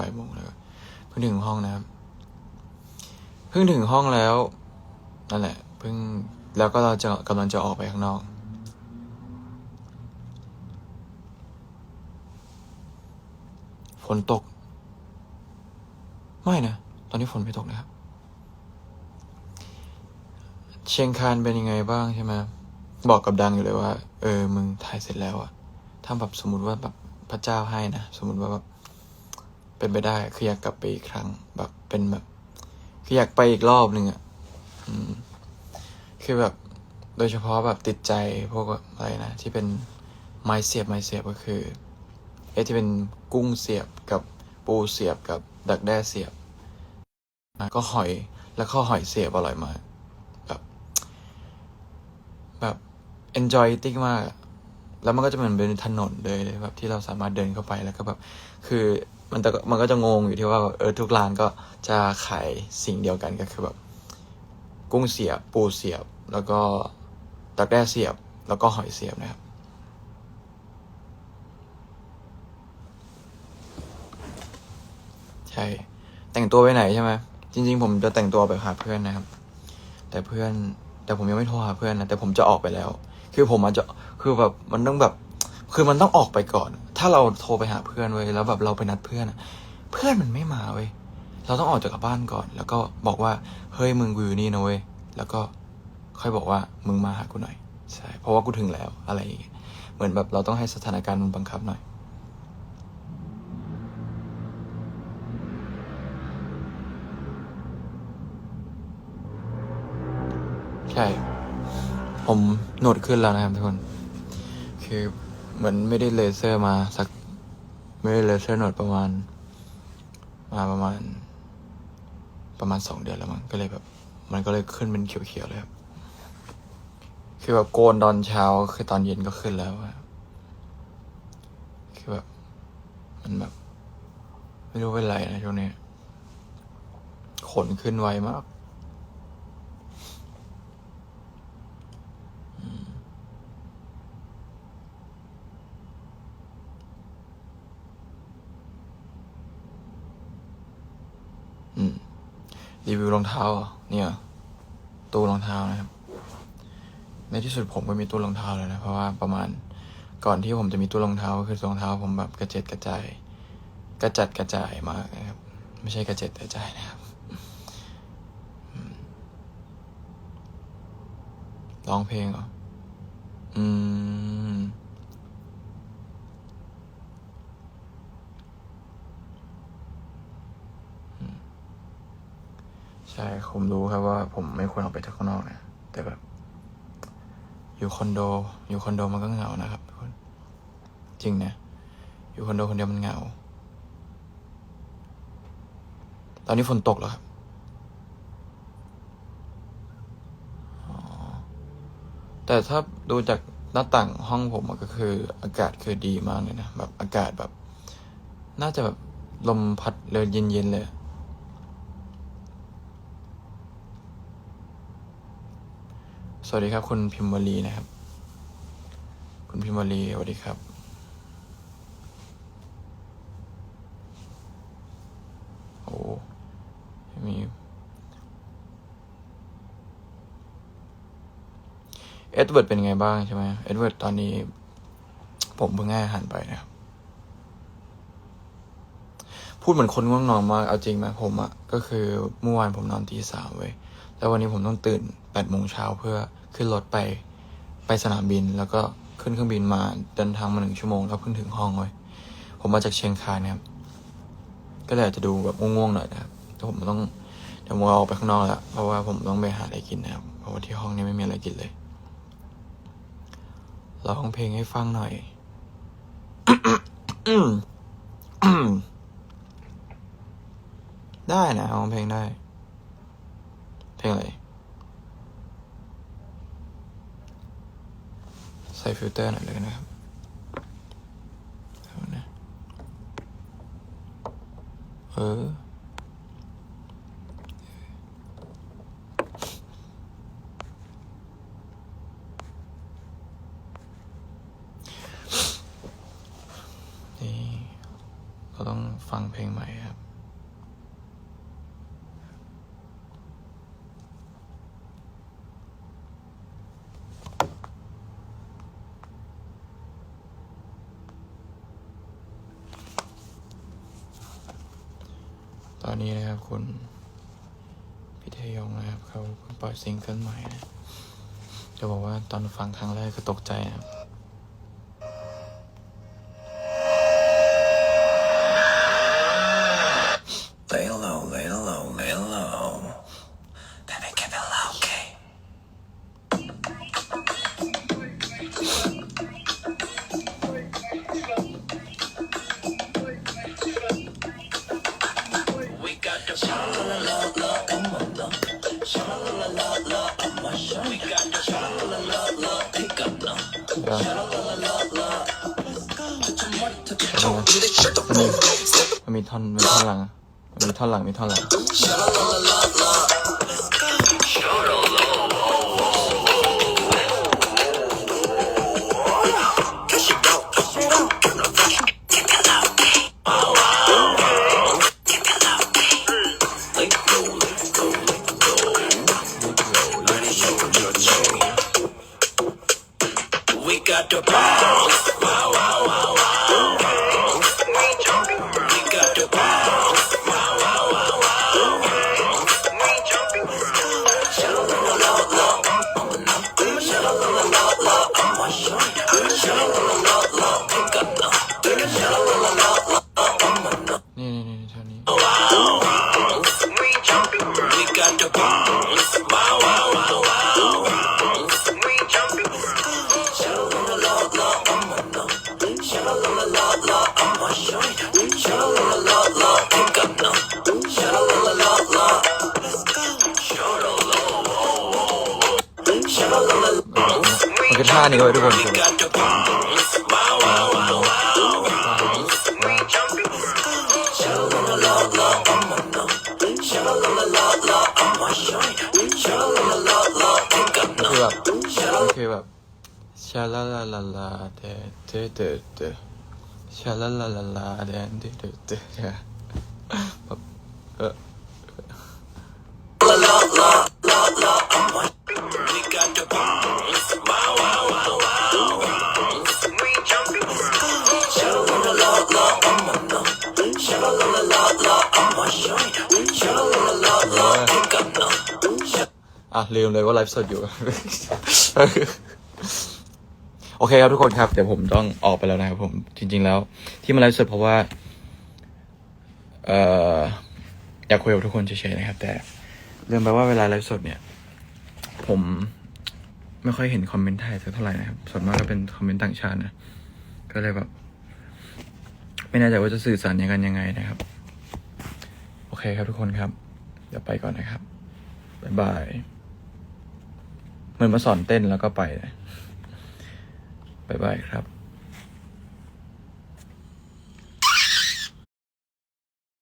บ่ายโมงแล้วเพิ่งถึงห้องนะครับ เพิ่งถึงห้องแล้วนั่นแหละ เพิ่งแล้วก็เราจะกำลังจะออกไปข้างนอกฝนตก ไม่นะ ตอนนี้ฝนไม่ตกนะครับ เชียงคานเป็นยังไงบ้างใช่ไหมบอกกับดังอยู่เลยว่า เออ มึงถ่ายเสร็จแล้วอะถ้าแบบสมมติว่าแบบพระเจ้าให้นะ สมมติว่าแบบ เป็นไปได้ คืออยากกลับไปอีกครั้ง แบบเป็นแบบ คืออยากไปอีกรอบหนึ่งอะคือแบบ โดยเฉพาะแบบติดใจพวกแบบอะไรนะ ที่เป็นไม้เสียบไม้เสียบก็คือเอะที่เป็นกุ้งเสียบกับปูเสียบกับดักแด้เสียบก็หอยแล้วก็หอยเสียบอร่อยมากแบบแบบ enjoy eating มาก แล้วมันก็จะเหมือนเป็นถนนเลยแบบที่เราสามารถเดินเข้าไปแล้วก็แบบ คือ มันจะมันก็จะงงอยู่ที่ว่าเออทุกร้านก็จะขายสิ่งเดียวกันก็คือแบบ กุ้งเสียบ ปูเสียบ แล้วก็ตักแด้เสียบ แล้วก็หอยเสียบนะครับใช่ แต่งตัวไปไหนใช่ไหมจริง ๆ ผมจะแต่งตัวไปหาเพื่อนนะครับ แต่เพื่อนแต่ผมยังไม่โทรหาเพื่อนนะแต่ผมจะออกไปแล้ว คือผมอาจจะคือแบบมันต้องแบบ คือมันต้องออกไปก่อน ถ้าเราโทรไปหาเพื่อนเว้ยแล้วแบบเราไปนัดเพื่อนอะเพื่อนมันไม่มาเว้ยเราต้องออกจากบ้านก่อน แล้วก็บอกว่าเฮ้ยมึงกูอยู่นี่นะเว้ยแล้วก็ค่อยบอกว่ามึงมาหากูหน่อยใช่เพราะว่ากูถึงแล้วอะไรอย่างเงี้ยเหมือนแบบเราต้องให้สถานการณ์มันบังคับหน่อยใช่ ผมโหนดขึ้นแล้วนะครับทุกคนคือ เหมือนไม่ได้เลเซอร์มาสัก ไม่ได้เลเซอร์หนวดประมาณ มาประมาณ ประมาณสองเดือนแล้วมั้งก็เลยแบบ มันก็เลยขึ้นเป็นเขียวๆเลยครับคือแบบโกนตอนเช้าคือตอนเย็นก็ขึ้นแล้วอะคือแบบ มันแบบ ไม่รู้เป็นไรนะช่วงนี้ขนขึ้นไวมาก รีวิวรองเท้าเนี่ยตู้รองเท้านะครับ ในที่สุดผมก็มีตู้รองเท้าแล้วนะเพราะว่าประมาณก่อนที่ผมจะมีตู้รองเท้าคือรองเท้า ผมแบบกระเจิดกระจายกระจัดกระจายมากนะครับ ไม่ใช่กระเจิดกระจายนะครับร้องเพลงเหรออืม ใช่ผมรู้ครับว่า ผมไม่ควรออกไปข้างนอกนะ แต่แบบ อยู่คอนโด อยู่คอนโดมันก็เหงานะครับทุกคนจริงนะ อยู่คอนโดคนเดียวมันเหงา ตอนนี้ฝนตกแล้วครับแต่ถ้าดูจากหน้าต่างห้องผมก็คือ อากาศคือดีมากเลยนะแบบอากาศแบบ น่าจะแบบลมพัดเลยเย็นๆเลย สวัสดีครับ คุณพิมพ์วลีนะครับ คุณพิมพ์วลีสวัสดีครับ โอ้มีเอ็ดเวิร์ดเป็นไงบ้างใช่ไหมเอ็ดเวิร์ดตอนนี้ ผมเพิ่งให้อาหารไปนะครับ พูดเหมือนคนง่วงนอนมาก เอาจริงไหมผมอะก็คือเมื่อวานผมนอนตีสามเว้ยแล้ววันนี้ผมต้องตื่นแปดโมงเช้าเพื่อ ขึ้นรถไปไปสนามบิน แล้วก็ขึ้นเครื่องบินมาเดินทางมาหนึ่งชั่วโมงแล้วเพิ่งถึงห้องเว้ยผมมาจากเชียงคานนะครับ ก็เลยอาจจะดูแบบง่วงๆหน่อยนะครับแต่ผมต้องเดี๋ยวผมออกไปข้างนอกแล้วเพราะว่าผมต้องไปหาอะไรกินนะครับ เพราะว่าที่ห้องนี้ไม่มีอะไรกินเลยร้องเพลงให้ฟังหน่อยได้นะร้องเพลงได้ เพลงอะไร ใส่ฟิลเตอร์หน่อยเลยนะครับเออนี่เราต้องฟังเพลงใหม่ครับ นี้นะครับ คุณพิเทยงนะครับเขาปล่อยซิงเกิลใหม่นะจะบอกว่าตอนฟังครั้งแรกก็ตกใจนะครับ shut the มันมีมันมีท่อนมีท่อนหลังมันมีท่อนหลังมีท่อนหลัง got the power. ഒരു നാനി ഒരു കൊണ്ടുവരും ชาลาลาลาลาเดเดเดเดชาลาลาลาลาเดเดเดเดแบบเอออะลืมเลยว่าไลฟ์สดอยู่ โอเคครับทุกคนครับ เดี๋ยวผมต้องออกไปแล้วนะครับผมจริง ๆ แล้ว ที่มาไลฟ์สดเพราะว่า เอ่ออยากคุยกับทุกคนเฉยๆนะครับ แต่ลืมไปว่าเวลาไลฟ์สดเนี่ย ผมไม่ค่อยเห็นคอมเมนต์ไทยสักเท่าไหร่นะครับส่วนมากก็เป็นคอมเมนต์ต่างชาตินะก็เลยแบบไม่แน่ใจว่าจะสื่อสารยังกันยังไงนะครับ โอเคครับทุกคนครับ เดี๋ยวไปก่อนนะครับบ๊ายบายเหมือนมาสอนเต้นแล้วก็ไปเลย บ๊ายบายครับ